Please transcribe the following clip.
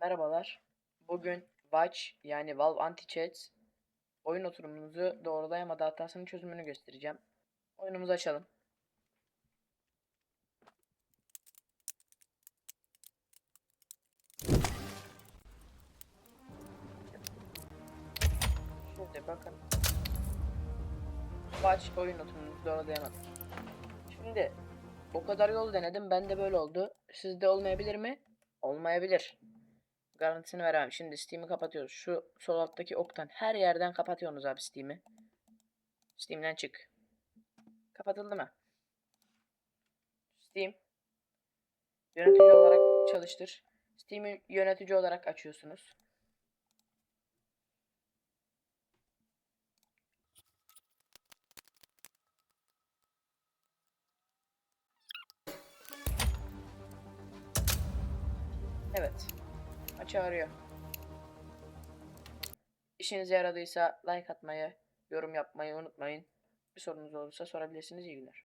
Merhabalar. Bugün Watch yani Valve Anti-Cheats oyun oturumumuzu doğrulayamadı hatasının çözümünü göstereceğim. Oyunumuzu açalım. Şöyle bakın. Watch oyun oturumumuzu doğrulayamadı. Şimdi o kadar yol denedim. Bende böyle oldu. Sizde olmayabilir mi? Olmayabilir. Garantisini veremem. Şimdi Steam'i kapatıyoruz. Şu sol alttaki oktan her yerden kapatıyorsunuz abi Steam'i. Steam'den çık. Kapatıldı mı? Steam. Yönetici olarak çalıştır. Steam'i yönetici olarak açıyorsunuz. Evet. Açı arıyor. İşinize yaradıysa like atmayı, yorum yapmayı unutmayın. Bir sorunuz olursa sorabilirsiniz. İyi günler.